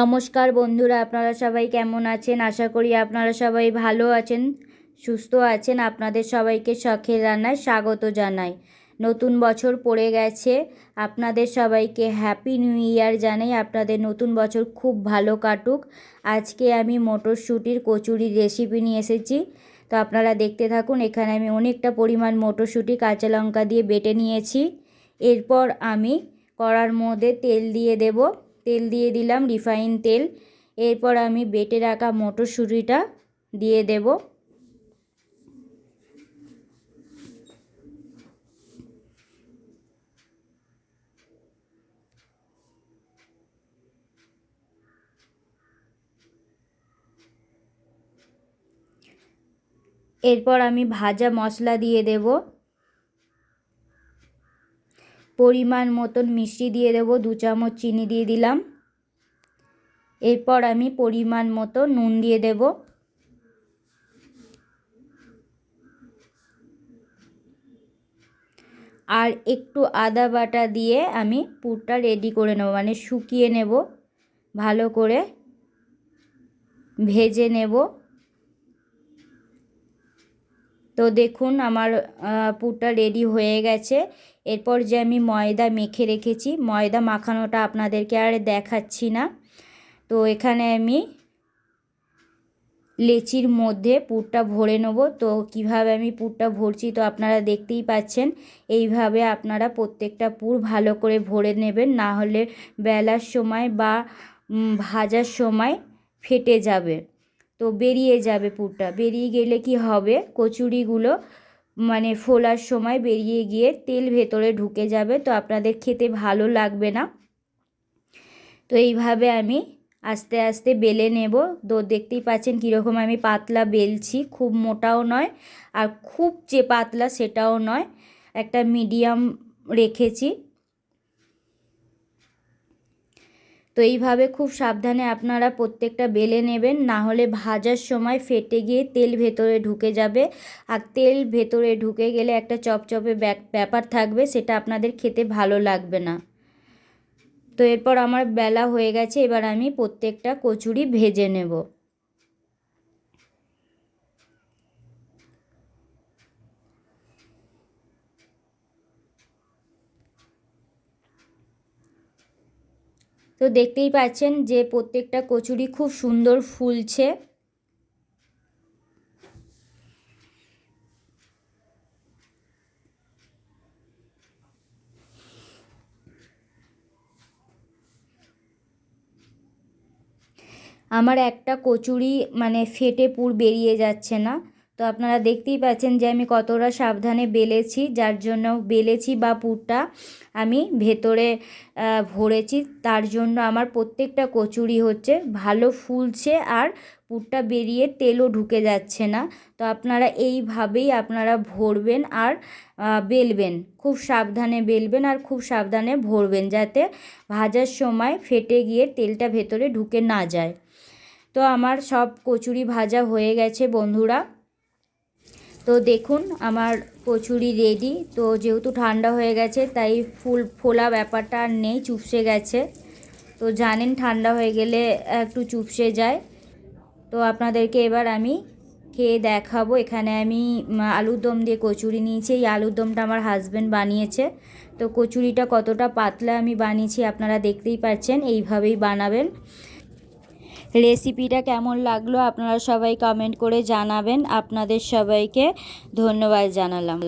নমস্কার বন্ধুরা, আপনারা সবাই কেমন আছেন? আশা করি আপনারা সবাই ভালো আছেন, সুস্থ আছেন। আপনাদের সবাইকে শখের রান্নায় স্বাগত জানাই। নতুন বছর পড়ে গেছে, আপনাদের সবাইকে হ্যাপি নিউ ইয়ার জানাই। আপনাদের নতুন বছর খুব ভালো কাটুক। আজকে আমি মটরশুঁটির কচুরির রেসিপি নিয়ে এসেছি। তো আপনারা দেখতে থাকুন, এখানে আমি অনেকটা পরিমাণ মটরশুঁটি, কাঁচা লঙ্কা দিয়ে বেটে নিয়েছি। এরপর আমি কড়ার মধ্যে তেল দিয়ে দেবো। তেল দিয়ে দিলাম রিফাইন তেল। এরপর আমি বেটে রাখা মটরশুঁটিটা দিয়ে দেব। এরপর আমি ভাজা মশলা দিয়ে দেব। পরিমাণ মতন মিষ্টি দিয়ে দেব, দু চামচ চিনি দিয়ে দিলাম। এরপর আমি পরিমাণ মতো নুন দিয়ে দেব। আর একটু আদা বাটা দিয়ে আমি পুরটা রেডি করে নেব মানে শুকিয়ে নেব, ভালো করে ভেজে নেব। তো দেখুন আমার পুরটা রেডি হয়ে গেছে। এরপর যে আমি ময়দা মেখে রেখেছি, ময়দা মাখানোটা আপনাদেরকে আর দেখাচ্ছি না। তো এখানে আমি লেচির মধ্যে পুরটা ভরে নেব। তো কীভাবে আমি পুরটা ভরছি তো আপনারা দেখতেই পাচ্ছেন। এইভাবে আপনারা প্রত্যেকটা পুর ভালো করে ভরে নেবেন, না হলে বেলার সময় বা ভাজার সময় ফেটে যাবে। তো বেরিয়ে যাবে পুরটা। বেরিয়ে গেলে কি হবে? কচুরিগুলো মানে ফোলার সময় বেরিয়ে গিয়ে তেল ভেতরে ঢুকে যাবে। তো আপনাদের খেতে ভালো লাগবে না। তো এইভাবে আমি আস্তে আস্তে বেলে নেব। তো দেখতেই পাচ্ছেন কীরকম আমি পাতলা বেলছি। খুব মোটাও নয় আর খুব যে পাতলা সেটাও নয়। একটা মিডিয়াম রেখেছি। তো এইভাবে খুব সাবধানে আপনারা প্রত্যেকটা বেলে নেবেন, না হলে ভাজার সময় ফেটে গিয়ে তেল ভেতরে ঢুকে যাবে। আর তেল ভেতরে ঢুকে গেলে একটা চপচপে ব্যাপার থাকবে, সেটা আপনাদের খেতে ভালো লাগবে না। তো এরপর আমার বেলা হয়ে গেছে, এবার আমি প্রত্যেকটা কচুরি ভেজে নেব। তো দেখতেই পাচ্ছেন যে প্রত্যেকটা কচুরি খুব সুন্দর ফুলছে। আমার একটা কচুরি মানে ফেটে পুর বেরিয়ে যাচ্ছে না। তো আপনারা দেখতেই পাচ্ছেন যে আমি কতটা সাবধানে বেলেছি, যার জন্য বেলেছি বা পুরটা আমি ভেতরে ভরেছি। তার জন্য আমার প্রত্যেকটা কচুরি হচ্ছে ভালো ফুলছে আর পুরটা বেরিয়ে তেলও ঢুকে যাচ্ছে না। তো আপনারা এইভাবেই আপনারা ভরবেন আর বেলবেন। খুব সাবধানে বেলবেন আর খুব সাবধানে ভরবেন যাতে ভাজার সময় ফেটে গিয়ে তেলটা ভেতরে ঢুকে না যায়। তো আমার সব কচুরি ভাজা হয়ে গেছে বন্ধুরা। তো দেখুন, আমার কচুরি রেডি তো যেহেতু ঠান্ডা হয়ে গেছে, তাই ফুল ফোলা ব্যাপারটা আর নেই, চুপসে গেছে। তো জানেন, ঠান্ডা হয়ে গেলে একটু চুপসে যায়। তো আপনাদেরকে এবার আমি খেয়ে দেখাবো। এখানে আমি আলুর দম দিয়ে কচুরি নিয়েছি। এই আলুর দমটা আমার হাজব্যান্ড বানিয়েছে। তো কচুরিটা কতটা পাতলা আমি বানিয়েছি আপনারা দেখতেই পাচ্ছেন, এইভাবেই বানাবেন। রেসিপিটা কেমন লাগল আপনারা সবাই কমেন্ট করে জানাবেন। আপনাদের সবাইকে ধন্যবাদ জানালাম।